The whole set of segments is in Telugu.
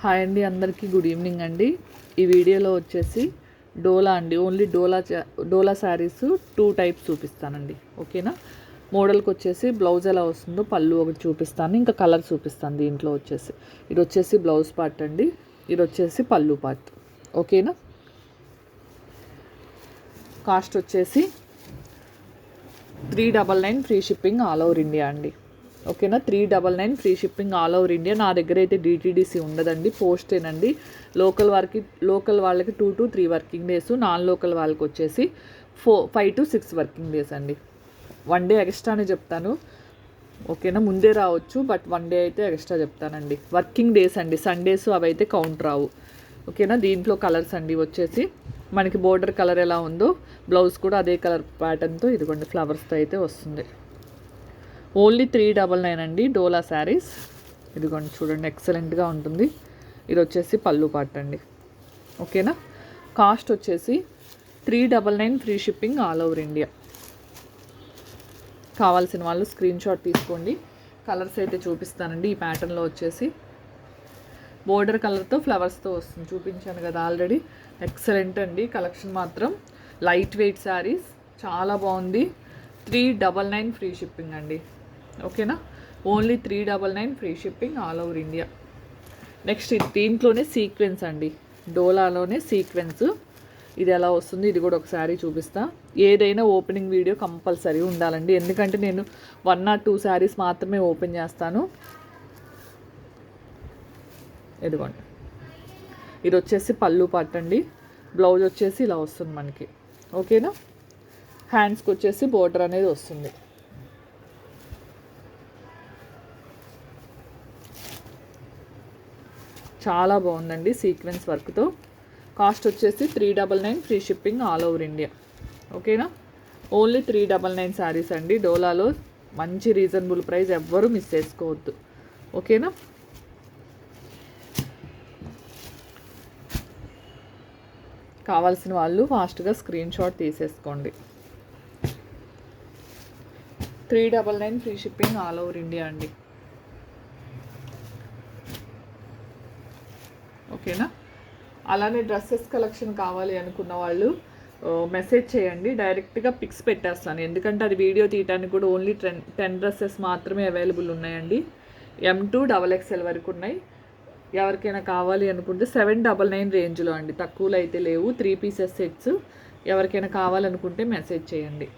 హాయ్ అండి అందరికీ గుడ్ ఈవినింగ్ అండి. ఈ వీడియోలో వచ్చేసి డోలా అండి only dola dola sarees two types చూపిస్తానండి ఓకేనా? మోడల్కి వచ్చేసి బ్లౌజ్ ఎలా వస్తుందో పళ్ళు ఒకటి చూపిస్తాను ఇంకా కలర్ చూపిస్తాను దీంట్లో వచ్చేసి. ఇది వచ్చేసి బ్లౌజ్ పార్ట్ అండి ఇది వచ్చేసి పళ్ళు పార్ట్ ఓకేనా? కాస్ట్ వచ్చేసి three double nine free shipping all over India అండి. ఓకేనా? Three double nine free shipping all over India. నా దగ్గర అయితే డిటీడీసీ ఉండదండి. పోస్టేనండి లోకల్ వారికి లోకల్ వాళ్ళకి two to three working days non local వాళ్ళకి వచ్చేసి four five to six working days అండి. వన్ డే ఎక్స్ట్రానే చెప్తాను. ఓకేనా? ముందే రావచ్చు బట్ వన్ డే అయితే ఎక్స్ట్రా చెప్తానండి. వర్కింగ్ డేస్ అండి. సండేస్ అవి అయితే కౌంట్ రావు. ఓకేనా? దీంట్లో కలర్స్ అండి వచ్చేసి. మనకి బోర్డర్ కలర్ ఎలా ఉందో బ్లౌజ్ కూడా అదే కలర్ ప్యాటర్న్తో ఇదిగోండి ఫ్లవర్స్తో అయితే వస్తుంది. ఓన్లీ త్రీ డబల్ నైన్ అండి డోలా శారీస్. ఇదిగోండి చూడండి ఎక్సలెంట్గా ఉంటుంది. ఇది వచ్చేసి పళ్ళు పాట అండి. ఓకేనా? కాస్ట్ వచ్చేసి three double nine free shipping all over India. కావాల్సిన వాళ్ళు స్క్రీన్ షాట్ తీసుకోండి. కలర్స్ అయితే చూపిస్తానండి. ఈ ప్యాటర్న్లో వచ్చేసి బోర్డర్ కలర్తో ఫ్లవర్స్తో వస్తుంది. చూపించాను కదా ఆల్రెడీ ఎక్సలెంట్ అండి. కలెక్షన్ మాత్రం లైట్ వెయిట్ శారీస్. చాలా బాగుంది. Three double nine free shipping అండి. ఓకేనా? Only three double nine free shipping all over India next దీంట్లోనే సీక్వెన్స్ అండి. డోలాలోనే సీక్వెన్స్ ఇది ఎలా వస్తుంది? ఇది కూడా ఒకసారి చూపిస్తా. ఏదైనా ఓపెనింగ్ వీడియో కంపల్సరీ ఉండాలండి. ఎందుకంటే నేను వన్ ఆర్ టూ శారీస్ మాత్రమే ఓపెన్ చేస్తాను. ఇదిగోండి. ఇది వచ్చేసి పళ్ళు పట్టండి బ్లౌజ్ వచ్చేసి ఇలా వస్తుంది మనకి. ఓకేనా? హ్యాండ్స్కి వచ్చేసి బోర్డర్ అనేది వస్తుంది. చాలా బాగుందండి సీక్వెన్స్ వర్క్తో కాస్ట్ వచ్చేసి three double nine free shipping all over India ఓకేనా only three double nine sarees అండి. డోలాలో మంచి రీజనబుల్ ప్రైస్ ఎవ్వరూ మిస్ చేసుకోవద్దు. ఓకేనా కావాల్సిన వాళ్ళు ఫాస్ట్గా స్క్రీన్ షాట్ తీసేసుకోండి. Three double nine free shipping all over India అండి. ఓకేనా? అలానే డ్రెస్సెస్ కలెక్షన్ కావాలి అనుకున్న వాళ్ళు మెసేజ్ చేయండి. డైరెక్ట్గా పిక్స్ పెట్టేస్తాను. ఎందుకంటే అది వీడియో తీయడానికి కూడా ఓన్లీ టెన్ టెన్ డ్రెస్సెస్ మాత్రమే అవైలబుల్ ఉన్నాయండి. ఎం టూ డబల్ ఎక్స్ఎల్ వరకు ఉన్నాయి. ఎవరికైనా కావాలి అనుకుంటే సెవెన్ డబల్ నైన్ రేంజ్లో అండి. తక్కువలో అయితే లేవు. Three pieces sets. ఎవరికైనా కావాలనుకుంటే మెసేజ్ చేయండి.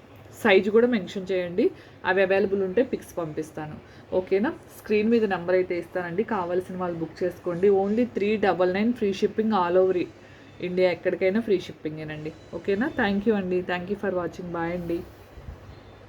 సైజు కూడా మెన్షన్ చేయండి. అవి అవైలబుల్ ఉంటే పిక్స్ పంపిస్తాను. ఓకేనా? స్క్రీన్ మీద నెంబర్ అయితే ఇస్తానండి. కావాల్సిన వాళ్ళు బుక్ చేసుకోండి. Only three double nine free shipping all over India ఎక్కడికైనా ఫ్రీ షిప్పింగేనండి. ఓకేనా? థ్యాంక్ యూ అండి. Thank you for watching. Bye అండి.